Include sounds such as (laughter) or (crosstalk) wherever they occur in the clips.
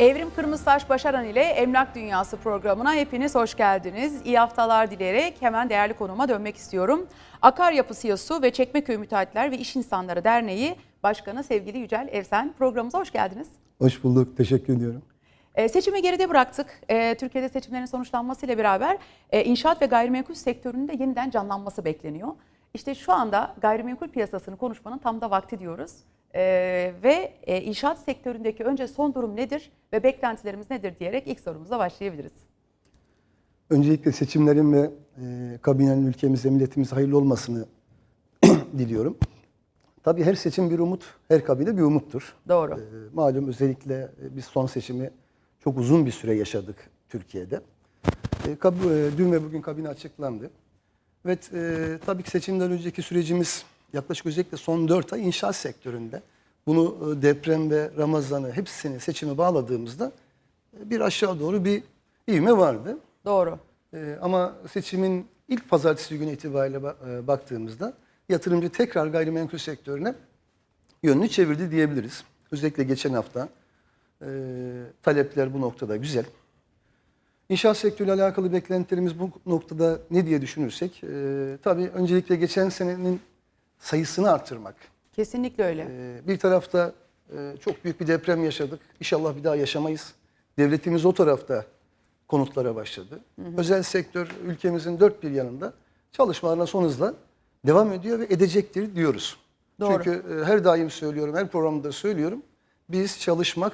Evrim Kırmızıtaş Başaran ile Emlak Dünyası programına hepiniz hoş geldiniz. İyi haftalar dileyerek hemen değerli konuma dönmek istiyorum. Akaryapı CEO'su ve Çekmeköy Müteahhitler ve İş İnsanları Derneği Başkanı sevgili Yücel Evsen programımıza hoş geldiniz. Hoş bulduk, teşekkür ediyorum. Ee, seçimi geride bıraktık. Ee, Türkiye'de seçimlerin sonuçlanmasıyla beraber e, inşaat ve gayrimenkul sektörünün de yeniden canlanması bekleniyor. İşte şu anda gayrimenkul piyasasını konuşmanın tam da vakti diyoruz. Ee, ve e, inşaat sektöründeki önce son durum nedir ve beklentilerimiz nedir diyerek ilk sorumuza başlayabiliriz. Öncelikle seçimlerin ve e, kabinenin ülkemize, milletimize hayırlı olmasını (clears throat) diliyorum. Tabii her seçim bir umut, her kabine bir umuttur. Doğru. E, malum özellikle e, biz son seçimi çok uzun bir süre yaşadık Türkiye'de. E, kab- e, dün ve bugün kabine açıklandı. Evet, e, tabii ki seçimden önceki sürecimiz yaklaşık özellikle son 4 ay inşaat sektöründe. Bunu e, deprem ve Ramazan'ı hepsini seçimi bağladığımızda e, bir aşağı doğru bir ivme vardı. Doğru. Ee, ama seçimin ilk pazartesi günü itibariyle ba- e, baktığımızda yatırımcı tekrar gayrimenkul sektörüne yönünü çevirdi diyebiliriz. Özellikle geçen hafta e, talepler bu noktada güzel. İnşaat sektörüyle alakalı beklentilerimiz bu noktada ne diye düşünürsek, e, tabii öncelikle geçen senenin sayısını artırmak. Kesinlikle öyle. Ee, Bir tarafta e, çok büyük bir deprem yaşadık. İnşallah bir daha yaşamayız. Devletimiz o tarafta konutlara başladı. Özel sektör ülkemizin dört bir yanında çalışmalarına son hızla devam ediyor ve edecektir diyoruz. Doğru. Çünkü e, her daim söylüyorum, her programda söylüyorum. Biz çalışmak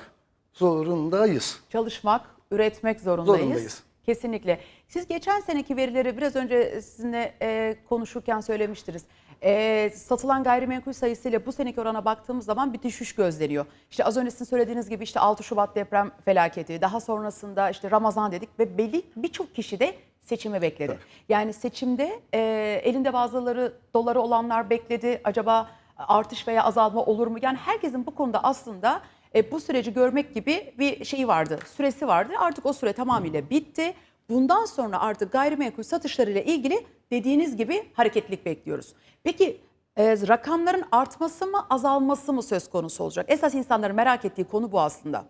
zorundayız. Çalışmak, üretmek zorundayız. Zorundayız. Kesinlikle. Siz geçen seneki verileri biraz önce sizinle e, konuşurken söylemiştiniz. E, satılan gayrimenkul sayısıyla bu seneki orana baktığımız zaman bir düşüş gözleniyor. İşte az önce sizin söylediğiniz gibi işte 6 Şubat deprem felaketi, daha sonrasında işte Ramazan dedik ve belli birçok kişi de seçimi bekledi. Yani seçimde e, elinde bazıları doları olanlar bekledi. Acaba artış veya azalma olur mu? Yani herkesin bu konuda aslında e, bu süreci görmek gibi bir şeyi vardı, süresi vardı. Artık o süre tamamıyla bitti. Bundan sonra artık gayrimenkul satışlarıyla ilgili dediğiniz gibi hareketlilik bekliyoruz. Peki e, rakamların artması mı azalması mı söz konusu olacak? Esas insanların merak ettiği konu bu aslında.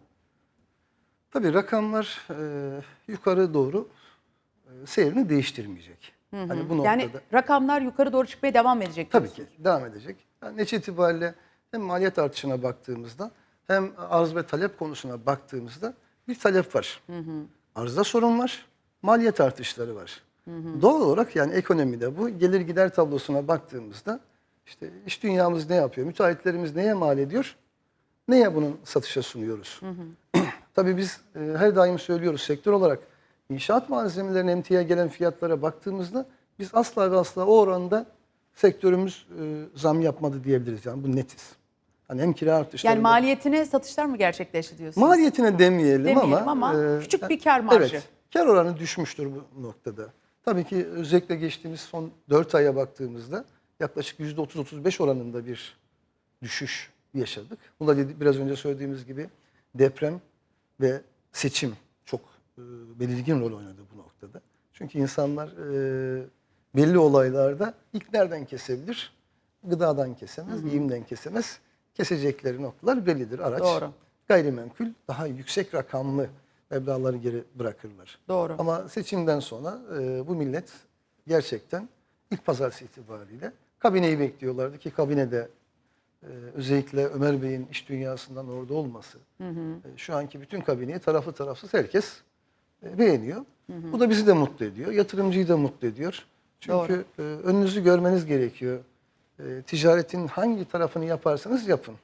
Tabii rakamlar e, yukarı doğru e, seyrini değiştirmeyecek. Hani bu noktada Yani rakamlar yukarı doğru çıkmaya devam edecek. Tabii ki devam edecek. Yani netice itibariyle hem maliyet artışına baktığımızda hem arz ve talep konusuna baktığımızda bir talep var. Arzda sorun var, maliyet artışları var. Doğal olarak yani ekonomide bu gelir gider tablosuna baktığımızda işte iş dünyamız ne yapıyor, müteahhitlerimiz neye mal ediyor, neye bunun satışa sunuyoruz. (clears throat) Tabii biz e, her daim söylüyoruz sektör olarak inşaat malzemelerinin emtiaya gelen fiyatlara baktığımızda biz asla ve asla o oranda sektörümüz e, zam yapmadı diyebiliriz. Yani bu netiz. Hani hem kira artışları Yani maliyetine satışlar mı gerçekleşti diyorsunuz? maliyetine demeyelim, Demeyelim ama, ama küçük bir kar marjı. Evet. Kar oranı düşmüştür bu noktada. Tabii ki özellikle geçtiğimiz son 4 aya baktığımızda yaklaşık %30-35 oranında bir düşüş yaşadık. Bu da biraz önce söylediğimiz gibi deprem ve seçim çok e, belirgin rol oynadı bu noktada. Çünkü insanlar e, belli olaylarda ilk nereden kesebilir? Gıdadan kesemez, giyimden kesemez. Kesecekleri noktalar bellidir. Araç, Doğru. gayrimenkul daha yüksek rakamlı meblağları geri bırakırlar. Doğru. Ama seçimden sonra e, bu millet gerçekten ilk pazartesi itibariyle kabineyi bekliyorlardı ki kabinede e, özellikle Ömer Bey'in iş dünyasından orada olması, e, şu anki bütün kabineyi taraflı tarafsız herkes e, beğeniyor. Bu da bizi de mutlu ediyor, yatırımcıyı da mutlu ediyor. Çünkü e, önünüzü görmeniz gerekiyor. E, ticaretin hangi tarafını yaparsanız yapın.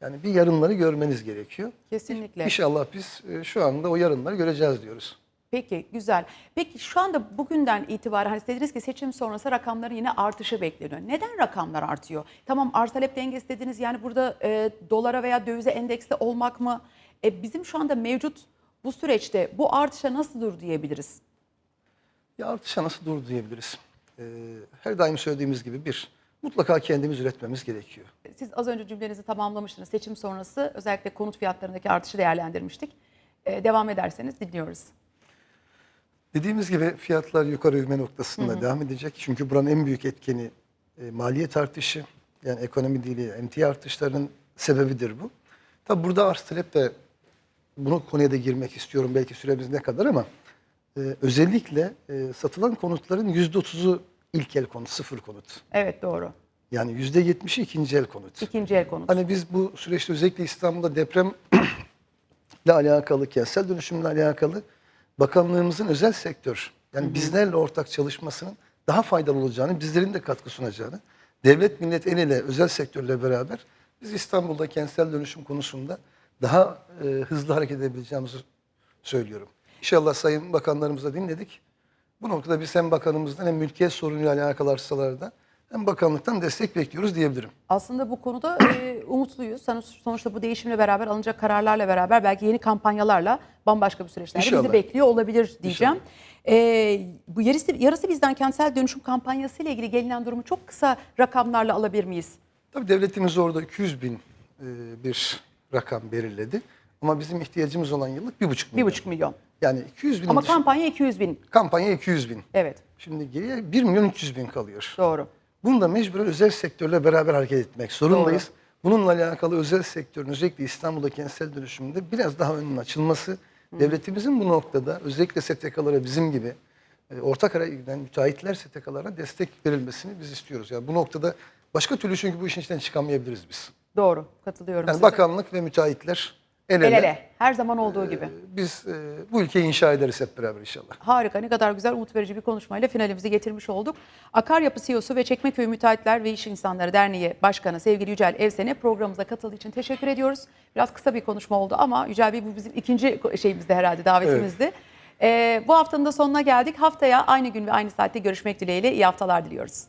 Yani bir yarınları görmeniz gerekiyor. Kesinlikle. İnşallah biz e, şu anda o yarınları göreceğiz diyoruz. Peki güzel. Peki şu anda bugünden itibaren hani dediniz ki seçim sonrası rakamların yine artışı bekleniyor. Neden rakamlar artıyor? Tamam arz talep dengesi dediniz yani burada e, dolara veya dövize endeksli olmak mı? E, bizim şu anda mevcut bu süreçte bu artışa nasıl dur diyebiliriz? Ya artışa nasıl dur diyebiliriz? Ee, her daim söylediğimiz gibi bir, mutlaka kendimiz üretmemiz gerekiyor. Siz az önce cümlenizi tamamlamıştınız. Seçim sonrası özellikle konut fiyatlarındaki artışı değerlendirmiştik. E, devam ederseniz dinliyoruz. Dediğimiz gibi fiyatlar yukarı ivme noktasında devam edecek. Çünkü buranın en büyük etkeni e, maliyet artışı. Yani ekonomi değil, emtia artışlarının sebebidir bu. Tabi burada arz talep de bunu konuya da girmek istiyorum belki süremiz ne kadar ama e, özellikle e, satılan konutların yüzde otuzu ilk el konut, sıfır konut. Evet doğru. Yani yüzde yetmişi ikinci el konut. İkinci el konut. Hani biz bu süreçte özellikle İstanbul'da depremle (clears throat) alakalı, kentsel dönüşümle alakalı bakanlığımızın özel sektör, yani bizlerle ortak çalışmasının daha faydalı olacağını, bizlerin de katkı sunacağını, devlet millet el ele özel sektörle beraber biz İstanbul'da kentsel dönüşüm konusunda daha e, hızlı hareket edebileceğimizi söylüyorum. İnşallah Sayın Bakanlarımızı dinledik. Bu noktada biz hem bakanımızdan hem mülkiyet sorunuyla alakalı arsalarda hem bakanlıktan destek bekliyoruz diyebilirim. Aslında bu konuda e, umutluyuz. Son- Sonuçta bu değişimle beraber alınacak kararlarla beraber belki yeni kampanyalarla bambaşka bir süreçler de bizi İnşallah. bekliyor olabilir diyeceğim. E, bu yarısı, yarısı bizden kentsel dönüşüm kampanyası ile ilgili gelinen durumu çok kısa rakamlarla alabilir miyiz? Tabii devletimiz orada 200 bin e, bir rakam belirledi. Ama bizim ihtiyacımız olan yıllık 1,5 milyon. 1,5 milyon. Yani 200 bin Ama kampanya 200 bin. kampanya 200 bin. Evet Şimdi geriye 1 milyon 300 bin kalıyor. doğru. Bunu da mecburen özel sektörle beraber hareket etmek zorundayız. Bununla alakalı özel sektörün özellikle İstanbul'da kentsel dönüşümünde biraz daha önünün açılması, devletimizin bu noktada özellikle STK'lara bizim gibi e, ortak araya giden müteahhitler STK'lara destek verilmesini biz istiyoruz. Yani bu noktada başka türlü çünkü bu işin içinden çıkamayabiliriz biz. Doğru. Katılıyorum Yani size. bakanlık ve müteahhitler el ele, El ele. Her zaman olduğu gibi. biz e, bu ülkeyi inşa ederiz hep beraber inşallah. Harika ne kadar güzel umut verici bir konuşmayla finalimizi getirmiş olduk. Akaryapı CEO'su ve Çekmeköy Müteahhitler ve İş İnsanları Derneği Başkanı sevgili Yücel Evsen'e programımıza katıldığı için teşekkür ediyoruz. Biraz kısa bir konuşma oldu ama Yücel Bey bu bizim ikinci şeyimizde herhalde davetimizdi. Ee, bu haftanın da sonuna geldik. Haftaya aynı gün ve aynı saatte görüşmek dileğiyle iyi haftalar diliyoruz.